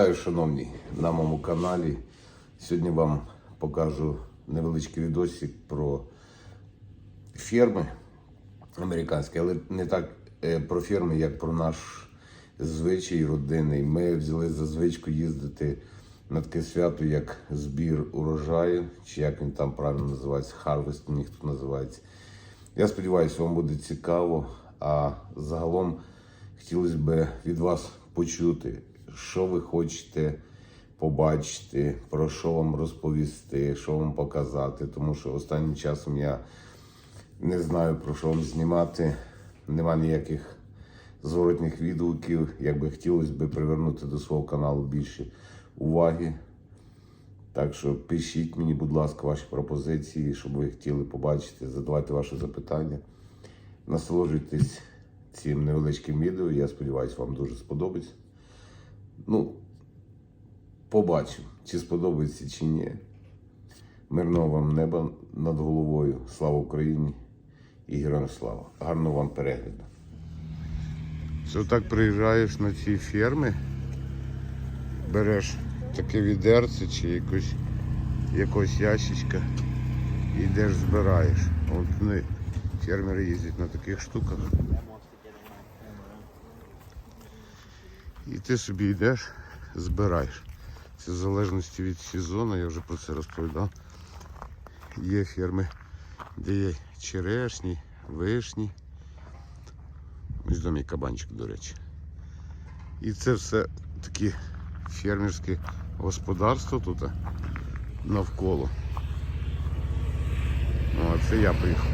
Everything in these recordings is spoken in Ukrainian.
Вітаю, шановні, на моєму каналі. Сьогодні вам покажу невеличкий відосик про ферми американські, але не так е, про ферми, як про наш звичай родинний. Ми взяли за звичку їздити на таке свято, як збір урожаю, чи як він там правильно називається, харвестинг тут називається. Я сподіваюся, вам буде цікаво. А загалом хотілося б від вас почути, що ви хочете побачити, про що вам розповісти, що вам показати. Тому що останнім часом я не знаю про що вам знімати. Нема ніяких зворотних відгуків. Якби хотілося б привернути до свого каналу більше уваги. Так що пишіть мені, будь ласка, ваші пропозиції, щоб ви хотіли побачити, задавайте ваші запитання. Насолоджуйтесь цим невеличким відео. Я сподіваюся, вам дуже сподобається. Ну, побачимо, чи сподобається, чи ні. Мирного вам неба над головою. Слава Україні і героям слава. Гарного вам перегляду. Це так приїжджаєш на ці ферми, береш таке відерце чи якось, якось ящичка і йдеш збираєш. От вони, фермери їздять на таких штуках. І ти собі йдеш, збираєш. Це в залежності від сезону, я вже про це розповідав. Є ферми, де є черешні, вишні. Ось домі кабанчик, до речі. І це все такі фермерські господарства тут навколо. Ну, а це я приїхав.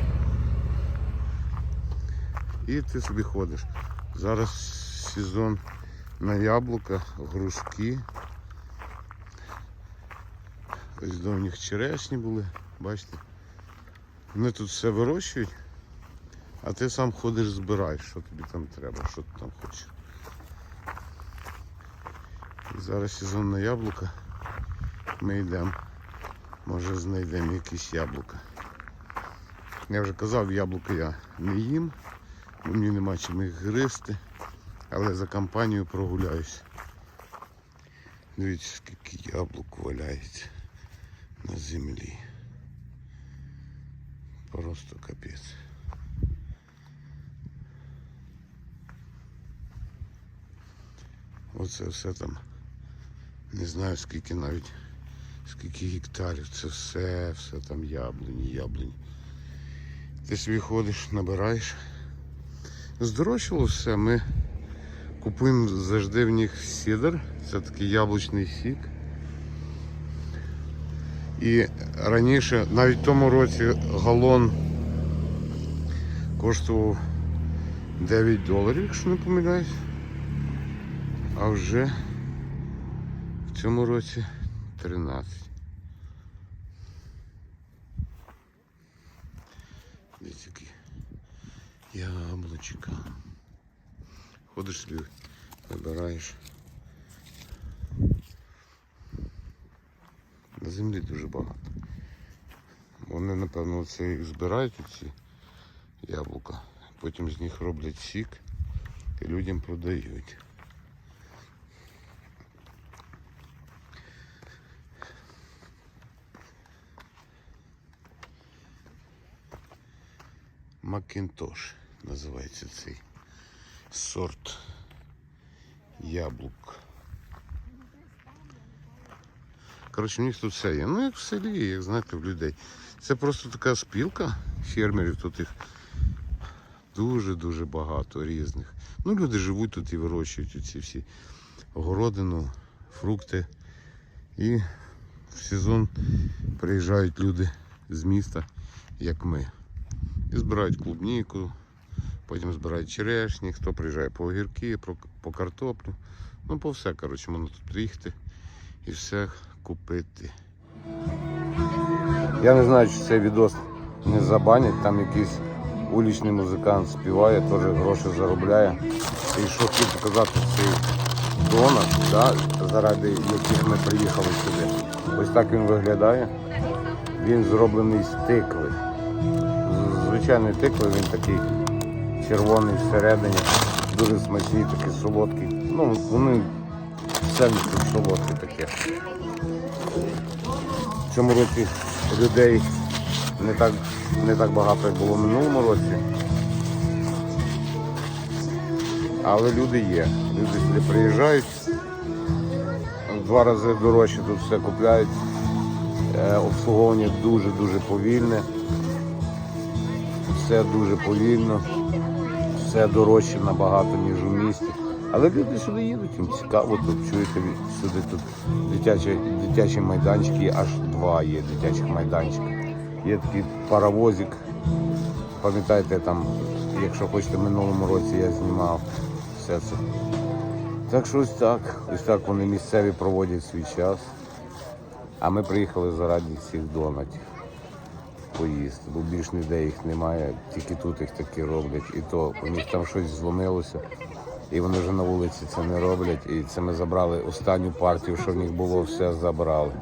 І ти собі ходиш. Зараз сезон на яблука, грушки. Ось до них черешні були, бачите. Вони тут все вирощують, а ти сам ходиш, збираєш, що тобі там треба, що ти там хочеш. І зараз сезон на яблука. Ми йдемо. Може знайдемо якісь яблука. Я вже казав, яблука я не їм, бо мені нема чим їх гристи, але за компанію прогуляюсь. Дивіться, скільки яблук валяється на землі. Просто капець. Оце все там. Не знаю скільки навіть, скільки гектарів. Це все, все там яблуні, яблуні. Ти собі ходиш, набираєш. Здорожчало все. Ми купуємо завжди в них сідр. Це такий яблучний сік. І раніше, навіть в тому році, галон коштував 9 доларів, якщо не помиляюсь. А вже в цьому році 13. Дивіться які яблучка. Ходиш собі, вибираєш. На землі дуже багато. Вони, напевно, це їх збирають ці яблука, потім з них роблять сік і людям продають. Макінтош називається цей сорт яблук. Коротше, у них тут все є. Ну, як в селі, як знаєте, в людей. Це просто така спілка фермерів, тут їх дуже-дуже багато різних. Ну, люди живуть тут і вирощують ці всі городину, фрукти. І в сезон приїжджають люди з міста, як ми. І збирають клубніку, потім збирають черешні, хто приїжджає по огірки, по- картоплю. Ну, по все, коротше, можна тут приїхати і все купити. Я не знаю, чи цей відос не забанять, там якийсь улічний музикант співає, теж гроші заробляє. І що хотів показати цей донор, да, заради яких ми приїхали сюди. Ось так він виглядає. Він зроблений з тикви. Звичайний тикви, він такий червоний всередині, дуже смачний, такий солодкий. Ну, вони тут солодке таке. В цьому році людей не так, не так багато, як було в минулому році. Але люди є. Люди сюди приїжджають. Два рази дорожче тут все купляють. Е, Обслуговування дуже-дуже повільне. Все дуже повільно, все дорожче набагато, ніж у місті. Але люди сюди їдуть, їм цікаво тут чуєте, сюди тут дитячі, дитячі майданчики, аж два є дитячих майданчики. Є такий паровозик. Пам'ятаєте, там, якщо хочете, минулому році я знімав все це. Так що ось так. Ось так вони місцеві проводять свій час. А ми приїхали заради цих донатів поїсти, бо більш ніде їх немає, тільки тут їх такі роблять. І то у них там щось зломилося, і вони вже на вулиці це не роблять. І це ми забрали останню партію, що в них було, все забрали.